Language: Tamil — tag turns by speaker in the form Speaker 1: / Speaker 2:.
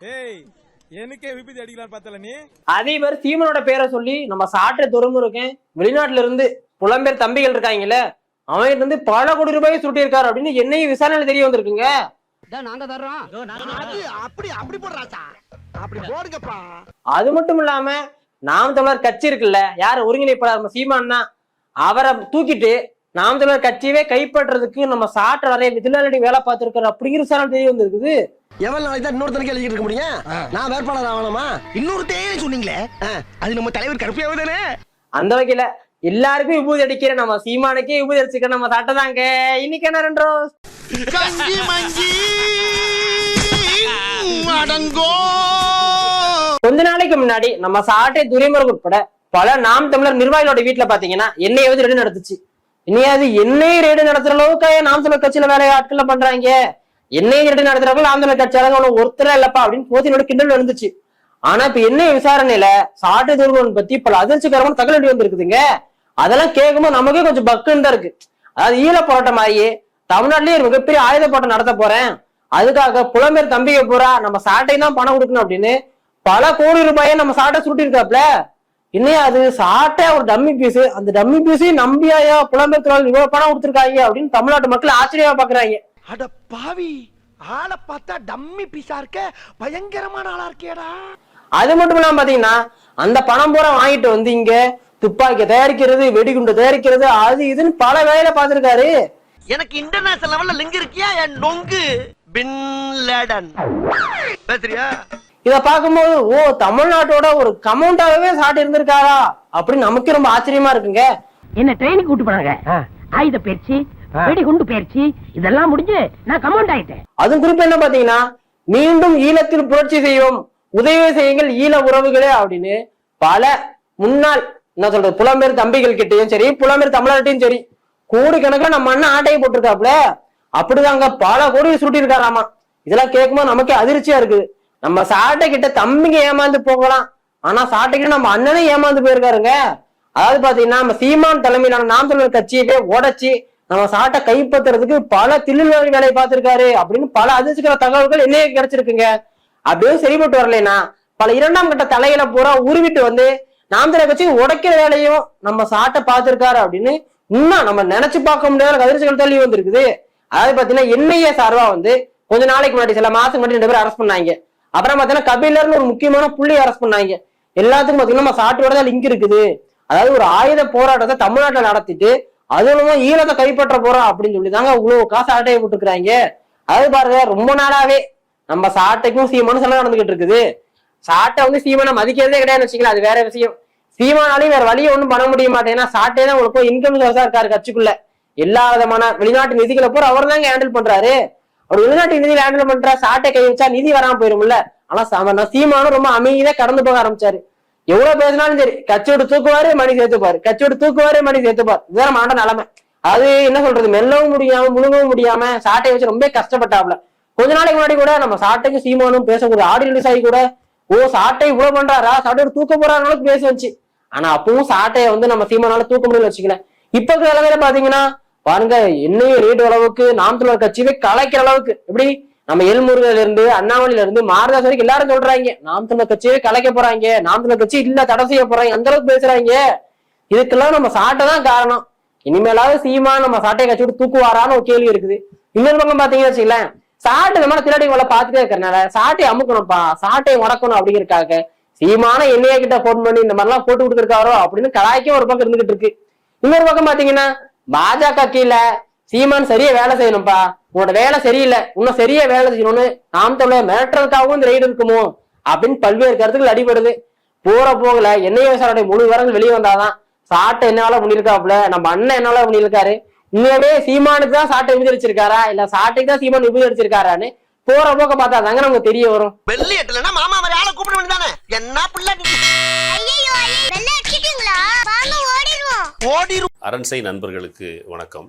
Speaker 1: ஏய் எனக்கே விபத்து அடிக்கலாம் பார்த்தல நீ?
Speaker 2: அதே மாதிரி சீமனோட பேரை சொல்லி நம்ம சாற்ற துறைமுருகன் வெளிநாட்டுல இருந்து புலம்பெயர் தம்பிகள் இருக்காங்கல்ல அவன் வந்து பல கோடி ரூபாய் சுட்டி இருக்காரு அப்படின்னு என்னையும் விசாரணை தெரிய வந்திருக்குங்க.
Speaker 3: நாங்க தர்றோம்.
Speaker 4: அப்படி அப்படி போடுறாச்சா? அப்படி போடுங்கப்பா.
Speaker 2: அது மட்டும் இல்லாம நாம் தமிழர் கட்சி இருக்குல்ல யார் ஒருங்கிணைப்பாளர் நம்ம சீமான் தான் அவரை தூக்கிட்டு நாம் தமிழர் கட்சியவே கைப்பற்றுறதுக்கு நம்ம சாற்ற நிறைய விதிலாளடி வேலை பார்த்திருக்காரு அப்படிங்கிற விசாரணை தெரிய வந்திருக்குது.
Speaker 4: எவ்வளவு நாளைக்கு தான் இன்னொருத்தனுக்கு எழுதிட்டு இருக்க முடியும்? நான் வேட்பாளர் ஆகணுமா? இன்னொருத்தையும் சொன்னீங்களே. அது நம்ம தலைவர் கருப்பியாவே தானே?
Speaker 2: அந்த வகையில எல்லாருக்கும் விபூதி அடிக்கிற நம்ம சீமானுக்கே விபூதி அடிச்சுக்க நம்ம சாட்டதாங்க இன்னைக்கு என்ன ரெண்டு ரோஸ்
Speaker 4: கஞ்சி மஞ்சி அடங்கோ.
Speaker 2: கொஞ்ச நாளைக்கு முன்னாடி நம்ம சாட்டை துரைமுருகன் உட்பட பல நாம் தமிழர் நிர்வாகிகளோட வீட்டுல பாத்தீங்கன்னா எண்ணெய் வந்து ரெடி நடத்துச்சு. இனியாவது எண்ணெய் ரேடு நடத்துற அளவுக்கு நாம் தமிழர் கட்சியில வேலையை ஆட்கள்ல பண்றாங்க? எண்ணெய் ரேடு நடத்துறவங்க ஆந்திர தமிழர் கட்சியாளங்க ஒருத்தரா இல்லப்பா அப்படின்னு போத்தினோட கிண்டல் வந்துச்சு ஆனா இப்ப என்ன விசாரணையில சாட்டை துரைமுருகன் பத்தி பல அதிர்ச்சிகரமான தகவல் வந்துருக்குதுங்க வந்திருக்குதுங்க அதெல்லாம் கேட்கும்போது நமக்கே கொஞ்சம் பக்குன்னு தான் இருக்கு. அதாவது ஈழ போராட்டம் மாதிரியே தமிழ்நாட்டிலேயே மிகப்பெரிய ஆயுத போராட்டம் நடத்த போறேன். அதுக்காக புலம்பெயர் தம்பியை பூரா நம்ம சாட்டை தான் பணம் கொடுக்கணும் அப்படின்னு பல கோடி ரூபாயை நம்ம சாட்டை சுட்டிருக்காப்ல இன்னையா அது? சாட்டை ஒரு டம்மி பீஸ் அந்த டம்மி பீஸையும் நம்பியாயா புலம்பெயர் தொழில் இவ்வளவு பணம் கொடுத்துருக்காங்க அப்படின்னு தமிழ்நாட்டு மக்கள் ஆச்சரியமா பாக்குறாங்க.
Speaker 4: அட பாவி ஆளை பார்த்தா டம்மி பீஸா இருக்க பயங்கரமான ஆளா இருக்கேடா
Speaker 2: அது மட்டும் இல்லாம பாத்தீங்கன்னா அந்த பணம் பூரா வாங்கிட்டு வந்து இங்க துப்பாக்கி தயாரிக்கிறது வெடிகுண்டு தயாரிக்கிறது அது இதுன்னு பல வேலையில பார்த்திருக்காரு.
Speaker 4: எனக்கு இன்டர்நேஷனல் லெவல்ல லிங்க் இருக்கியா? என் நொங்கு. பின் லேடன் பேசுறியா?
Speaker 2: இத பார்க்கும்போது ஓ தமிழ்நாட்டோட ஒரு கமௌண்டாவே சாட்டு இருந்திருக்காரா? அப்படின்னு நமக்கு ரொம்ப ஆச்சரியமா இருக்குங்க.
Speaker 3: என்ன ட்ரெயினுக்கு கூட்டு போனாங்க? ஆயுத பயிற்சி வெடிகுண்டு பயிற்சி இதெல்லாம் முடிஞ்சு நான் கமாண்ட் ஆயிட்டேன்.
Speaker 2: அதுவும் குறிப்பா என்ன பாத்தீங்கன்னா மீண்டும் ஈழத்தில் புரட்சி செய்வோம் உதவி செய்யுங்கள் ஈழ உறவுகளே அப்படின்னு பல முன்னாள் என்ன சொல்றது புலம்பெயர் தம்பிகள் கிட்டயும் சரி புலம்பெயர் தமிழர்கிட்டயும் சரி கோடிக்கணக்கில் நம்ம அண்ணன் ஆட்டையை போட்டிருக்காப்ல அப்படிதாங்க பல கோடி சுட்டி இருக்காராமா இதெல்லாம் கேட்கும்போது நமக்கே அதிர்ச்சியா இருக்குது. நம்ம சாட்டை கிட்ட தம்பிங்க ஏமாந்து போகலாம். ஆனா சாட்டை கிட்ட நம்ம அண்ணனே ஏமாந்து போயிருக்காருங்க. அதாவது பாத்தீங்கன்னா நம்ம சீமான் தலைமையிலான நாம் தமிழர் கட்சியவே உடைச்சு நம்ம சாட்டை கைப்பற்றுறதுக்கு பல தில்லுவாரி வேலையை பார்த்திருக்காரு அப்படின்னு பல அதிர்ச்சிக்கிற தகவல்கள் என்னைய கிடைச்சிருக்குங்க. அப்படியே சரிபட்டு வரலைன்னா பல இரண்டாம் கட்ட தலையில பூரா உருவிட்டு வந்து நாம் தமிழர் கட்சி உடைக்கிற வேலையும் நம்ம சாட்டை பார்த்திருக்காரு அப்படின்னு இன்னும் நம்ம நினைச்சு பார்க்க முடியாத அதிர்ச்சிகள் தள்ளி வந்திருக்குது. அதாவது பாத்தீங்கன்னா என்ஐஏ சார்பா வந்து கொஞ்ச நாளைக்கு முன்னாடி சில மாசத்துக்கு முன்னாடி ரெண்டு பேரும் அரெஸ்ட் பண்ணாங்க. அப்புறம் பாத்தீங்கன்னா கபிலர்னு ஒரு முக்கியமான புள்ளி அரெஸ்ட் பண்ணாங்க. எல்லாத்துக்கும் பாத்தீங்கன்னா நம்ம சாட்டோட தான் லிங்க் இருக்குது. அதாவது ஒரு ஆயுத போராட்டத்தை தமிழ்நாட்டில் நடத்திட்டு அதுவும் ஈழத்தை கைப்பற்ற போறோம் அப்படின்னு சொல்லி தாங்க இவ்வளவு காசு ஆட்டையை போட்டுக்கிறாங்க அது பாருங்க ரொம்ப நாளாவே நம்ம சாட்டைக்கும் சீமானும் சண்டை நடந்துகிட்டு இருக்குது. சாட்டை வந்து சீமானை மதிக்கிறதே கிடையாது வச்சுக்கலாம் அது வேற விஷயம். சீமானாலையும் வேற வழியை ஒண்ணும் பண்ண முடிய மாட்டேன். சாட்டே தான் உங்களுக்கு இன்கம் சோர்ஸா இருக்காரு கட்சிக்குள்ள. எல்லா விதமான வெளிநாட்டு நிதிகளை பூரா அவர் தாங்க ஹேண்டில் பண்றாரு. அவர் வெளிநாட்டு நிதியில ஹேண்டில் பண்ற சாட்டை கை வச்சா நிதி வராம போயிரும்ல. ஆனா சீமானும் ரொம்ப அமைதியா கடந்து போக ஆரம்பிச்சாரு. எவ்வளவு பேசினாலும் சரி கட்சியோட தூக்குவாரு மணி சேர்த்துப்பாரு. கட்சியோட தூக்குவாரு மணி சேர்த்துப்பாரு. இதுதான் மாண்ட நிலைமை. அது என்ன சொல்றது? மெல்லவும் முடியாம முழுங்கவும் முடியாம சாட்டையை வச்சு ரொம்ப கஷ்டப்பட்டாப்ல கொஞ்ச நாளைக்கு முன்னாடி கூட நம்ம சாட்டைக்கு சீமானும் பேசக்கூடிய ஆடி ரிலீஸ் ஆகி கூட ஓ சாட்டை இவ்வளவு பண்றாரா? சாட்டையோட தூக்க போறாங்க பேச வச்சு ஆனா அப்பவும் சாட்டையை வந்து நம்ம சீமானால தூக்க முடியல வச்சுக்கல. இப்ப இருக்கிற நிலைமையில பாத்தீங்கன்னா பாருங்க என்னையும் ரேட் அளவுக்கு நாம் தமிழர் கட்சியவே கலைக்கிற அளவுக்கு. எப்படி? நம்ம எல்முருகன்ல இருந்து அண்ணாமலையில இருந்து மாரதாஸ் வரைக்கும் எல்லாரும் சொல்றாங்க. நாம் தமிழர் கட்சியே கலைக்க போறாங்க. நாம் தமிழர் கட்சி இல்ல தடை செய்ய போறாங்க. அந்த அளவுக்கு பேசுறாங்க. இதுக்கெல்லாம் நம்ம சாட்டை தான் காரணம். இனிமேலாவது சீமா நம்ம சாட்டையை கட்சி விட்டு தூக்குவாரான்னு ஒரு கேள்வி இருக்குது. இன்னொரு பக்கம் பாத்தீங்கன்னு வச்சுங்களேன் சாட்டை இந்த மாதிரி திரடி உங்களை பாத்துட்டே இருக்கிறனால சாட்டையை அமுக்கணும்ப்பா சாட்டையை உடக்கணும் அப்படிங்கிறக்காக சீமான எண்ணெய கிட்ட போன் பண்ணி இந்த மாதிரிலாம் போட்டு கொடுத்துருக்காரோ அப்படின்னு கலாய்க்கும் ஒரு பக்கம் இருந்துகிட்டு இருக்கு. இன்னொரு பக்கம் பாத்தீங்கன்னா பாஜக கீழே சீமான் சரியா வேலை செய்யணும்ப்பா. உன்னோட வேலை சரியில்லை இன்னும் சரியா வேலை செய்யணும்னு நாம் தமிழர் மிரட்டுறதுக்காகவும் இந்த ரைடு இருக்குமோ? அப்படின்னு பல்வேறு கருத்துக்கள் அடிபடுது. போற போகல எண்ணெய் விசாரணை முழு விவரங்கள் வெளியே வந்தாதான் சாட்டை என்னால பண்ணிருக்காப்புல நம்ம அண்ணன் என்னால பண்ணிருக்காரு உண்மையாவே சீமானுக்கு தான் சாட்டை விபதிச்சிருக்காரா இல்ல சாட்டைக்கு தான் சீமான் விபதிச்சிருக்காரான்னு போற போக்க பார்த்தா தாங்க நமக்கு தெரிய வரும்.
Speaker 4: வெள்ளி எட்டலன்னா மாமா மாதிரி ஆளை கூப்பிட வேண்டியதானே? என்ன பிள்ளை நீ?
Speaker 5: ஐயோ வெள்ளை அடிச்சிட்டீங்களா? வாங்க ஓடிடுவோம்.
Speaker 4: ஓடிரும்
Speaker 6: அரண்சை நண்பர்களுக்கு வணக்கம்.